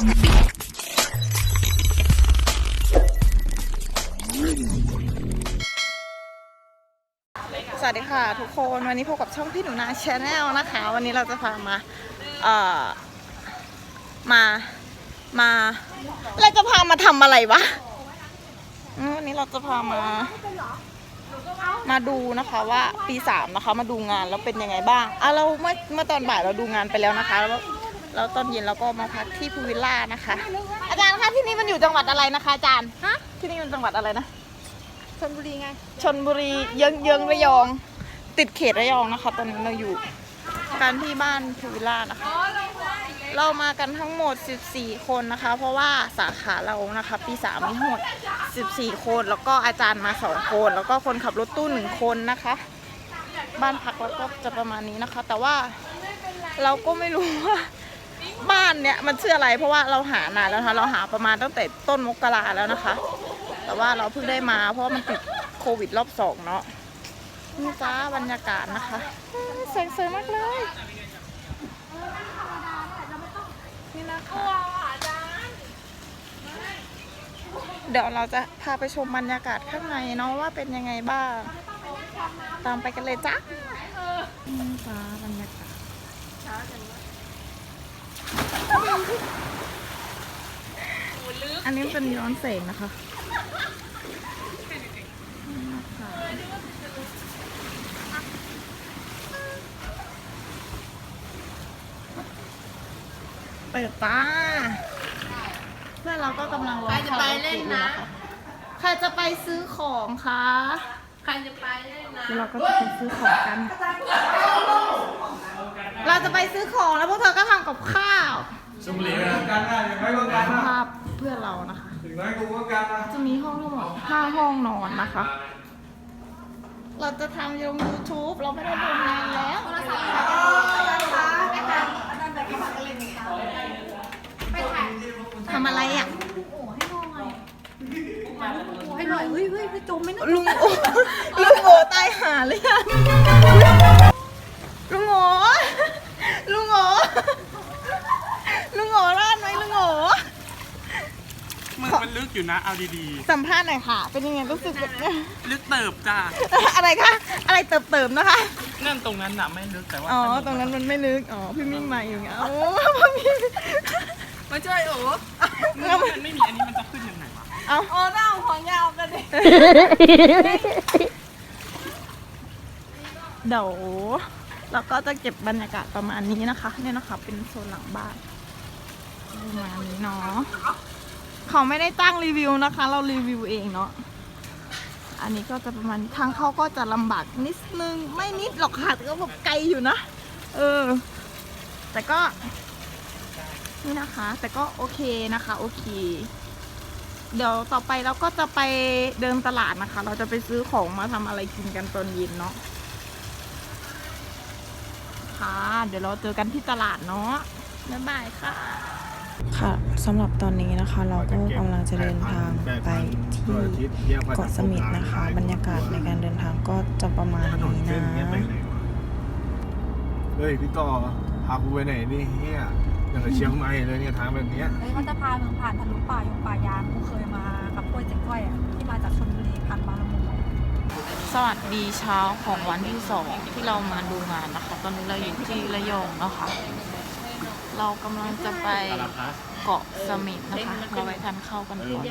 สวัสดีค่ะทุกคนวันนี้พบกับช่องพี่หนูนาชาแนลนะคะ วันนี้เราจะพามาเอ่อมามาเราจะพามาทำอะไรวะวันนี้เราจะพามา มาดูนะคะว่าปีสามนะคะมาดูงานแล้วเป็นยังไงบ้างอะเราเมื่อเมื่อตอนบ่ายเราดูงานไปแล้วนะคะแล้ว แล้วตอนเย็นเราก็มาพักที่พูวิลล่านะคะ อาจารย์คะที่นี่มันอยู่จังหวัดอะไรนะคะอาจารย์ฮะที่นี่มันจังหวัดอะไรนะชนบุรีไงชนบุรีเยื้องเยื้องระยอง ติดเขตระยองนะคะ ตอนนี้เราอยู่กันที่บ้านพูวิลล่านะคะ เรามากันทั้งหมด 14 คนนะคะ เพราะว่าสาขาเรานะคะ ปีสามมีทั้งหมด 14 คน แล้วก็อาจารย์มา2คน แล้วก็คนขับรถตู้1คนนะคะ บ้านพักเราก็จะประมาณนี้นะคะ แต่ว่าเราก็ไม่รู้ว่า บ้านเนี่ยมันชื่ออะไรเพราะว่าเราหานานแล้วนะคะเราหาประมาณตั้งแต่ต้นมกราแล้วนะคะ แต่ว่าเราเพิ่งได้มาเพราะว่ามันติดโควิดรอบสองเนาะนี่จ้าบรรยากาศนะคะเอ้ยแสงสวยมากเลยนี่นะคะเดี๋ยวเราจะพาไปชมบรรยากาศข้างในเนาะว่าเป็นยังไงบ้าง ตามไปกันเลยจ้านี่จ้าบรรยากาศ อันนี้เป็นย้อนแสงนะคะนี่นะคะเปิดตาเพื่อนเราก็กำลังรอใครจะไปเล่นนะ ใครจะไปซื้อของคะ ใครจะไปเล่นนะเดี๋ยวเราก็จะไปซื้อของกัน เราจะไปซื้อของแล้วพวกเธอก็ทำกับข้าวชมบุรีกันนะอย่างไรก็กันนะภาพเพื่อนเรานะคะ ถึงไรกูก็กันนะจะมีห้องทั้งหมด5ห้องนอนนะคะ เราจะทำลง YouTube เราไม่ได้ทำงานแล้ว ทำอะไรอะ ให้หน่อยเฮ้ยเฮ้ยไปจมไม่นะลุงโอลุงโอตายหาเลยอะ ลุงโอลุงโอลุงโอรอดไหมลุงโอมึงมันลึกอยู่นะ เอาดีสัมภาษณ์หน่อยค่ะ เป็นยังไงรู้สึกแบบเนี้ยๆลึกเติบจ้า อะไรคะ อะไรเติมๆนะคะ นั่นตรงนั้นน่ะไม่ลึกแต่ว่าอ๋อถตรงนั้นมันไม่ลึก อ๋อ พี่มิ่งมาอยู่ไงโอ้พี่มิ่งมาช่วยโอ้ถ้ามันไม่มีอันนี้มันจะขึ้นยังไงวะเอาโอ้เน่าของยาวกันดิเดี๋ยว เราก็จะเก็บบรรยากาศประมาณนี้นะคะเนี่ยนะคะ เป็นโซนหลังบ้านประมาณนี้เนาะเขาไม่ได้ตั้งรีวิวนะคะ เรารีวิวเองเนาะอันนี้ก็จะประมาณทางเขาก็จะลำบากนิดนึง ไม่นิดหรอกค่ะแต่ก็แบบไกลอยู่นะ เออ แต่ก็ นี่นะคะ แต่ก็โอเคนะคะ โอเค เดี๋ยวต่อไปเราก็จะไปเดินตลาดนะคะ เราจะไปซื้อของมาทำอะไรกินกันตอนเย็นเนาะ ค่ะเดี๋ยวเราเจอกันที่ตลาดเนาะบ๊ายบายค่ะ ค่ะสำหรับตอนนี้นะคะ เราก็กำลังจะเดินทางไปที่เกาะเสม็ดนะคะ บรรยากาศในการเดินทางก็จะประมาณนี้นะเฮ้ยพี่ต่อพากูไปไหนนี่เฮียอย่างกับเชียงใหม่เลยเนี่ยทางแบบเนี้ยเฮ้ยเขาจะพามึงผ่านทะลุป่ายงป่ายางกูเคยมากับกล้วยเจ๊ก้อยอะที่มาจากชนบุรีผ่านบางละมุง สวัสดีเช้าของวันที่สองที่เรามาดูงานนะคะ ตอนนี้เราอยู่ที่ระยองนะคะ เรากำลังจะไปเกาะเสม็ดนะคะเราไปทานข้าวกันก่อน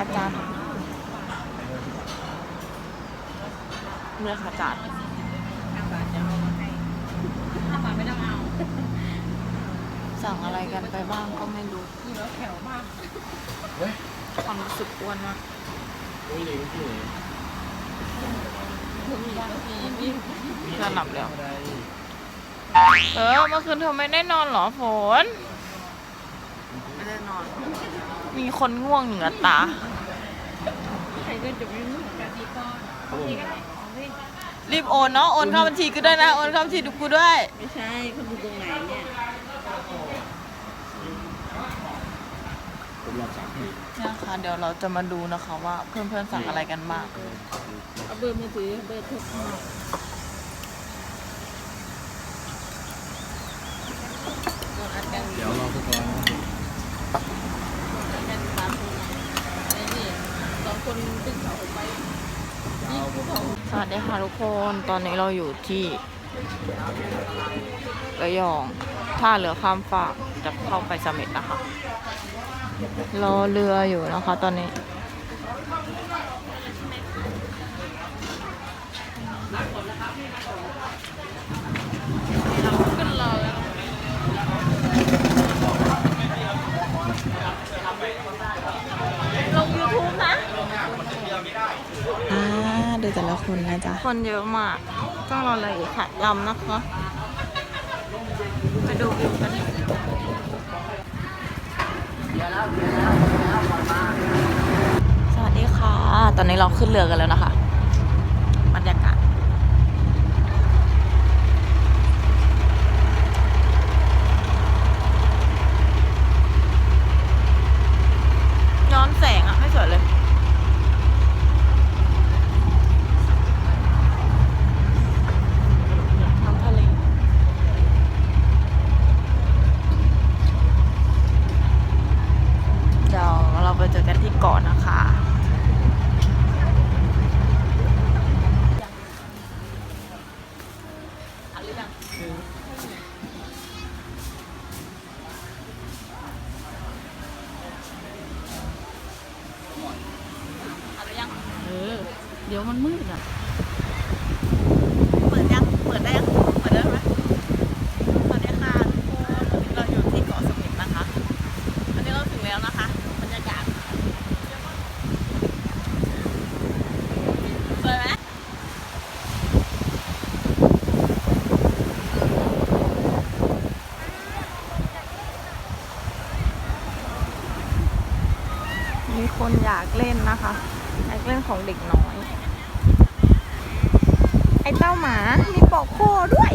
อาจารย์เมื่ออาจารย์ สั่งอะไรกันไปบ้างก็ไม่รู้แถวมากความรู้สึกอ้วนมากจะหลับแล้ว เออเมื่อคืนเธอไม่ได้นอนเหรอฝน ไม่ได้นอน มีคนง่วงเหนือตารีบโอนเนาะ โอนเข้าบัญชีกูด้วยนะ โอนเข้าบัญชีดูกูด้วย ไม่ใช่เขาดูตรงไหนเนี่ย เนี่ยค่ะเดี๋ยวเราจะมาดูนะคะว่าเพื่อนๆสั่งอะไรกันบ้างเบอร์มือถือเบอร์โทรศัพท์เดี๋ยวรอสักก่อนสองคนดึงเขาไปยิงภูเขาสวัสดีค่ะทุกคน ตอนนี้เราอยู่ที่ระยอง ท่าเรือข้ามฟากจะเข้าไปเสม็ดนะคะ รอเรืออยู่นะคะตอนนี้ขึ้นรอแล้วลง YouTube นะ อ่าดูแต่ละคนนะจ๊ะ คนเยอะมาก ต้องรออะไรอีกค่ะลำนะคะ ไปดูวิวกันสวัสดีค่ะ ตอนนี้เราขึ้นเรือกันแล้วนะคะ บรรยากาศ ย้อนแสงอะไม่สวยเลย น้ำทะเล เดี๋ยวเราไปเจอกันที่เกาะนะคะ เออ เดี๋ ยวมันมืดอะ เปิดยัง เปิดได้ยังเปิดได้ไหมสวัสดีค่ะทุกคนวันนี้เราอยู่ที่เกาะสมิธนะคะอันนี้เราถึงแล้วนะคะ บรรยากาศสวยไหมมีคนอยากเล่นนะคะ อยากเล่นของเด็กน้อย ไอ้เต้าหมา มีปอกคอด้วย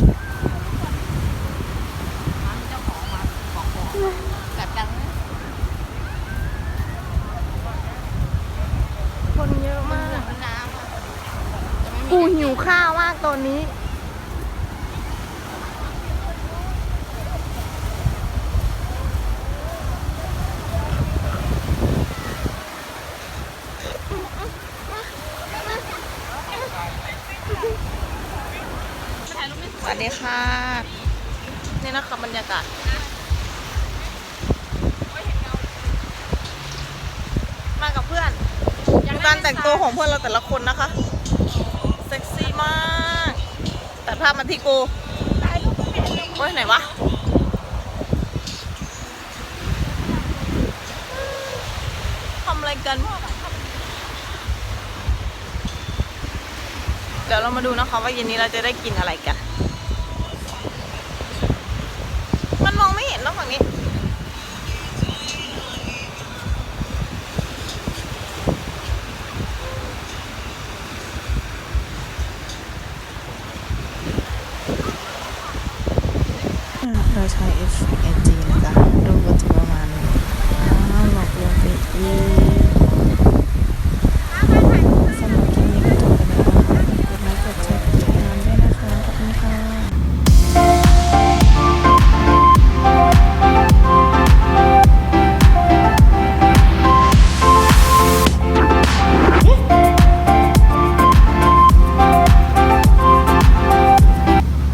กัดกันคนเยอะมากกูหิวข้าวมากตอนนี้ สวัสดี ค่ะนี่นะคะบรรยากาศมากับเพื่อนดูการแต่งตัวของเพื่อนเราแต่ละคนนะคะ เซ็กซี่มาก แต่ภาพมาที่กูโอ้ยไหนวะทำอะไรกันเดี๋ยวเรามาดูนะคะว่าเย็นนี้เราจะได้กินอะไรกันมันมองไม่เห็นแล้วฝั่งนี้ เรา ใช้ F N G นะจ๊ะรูปวัตถุ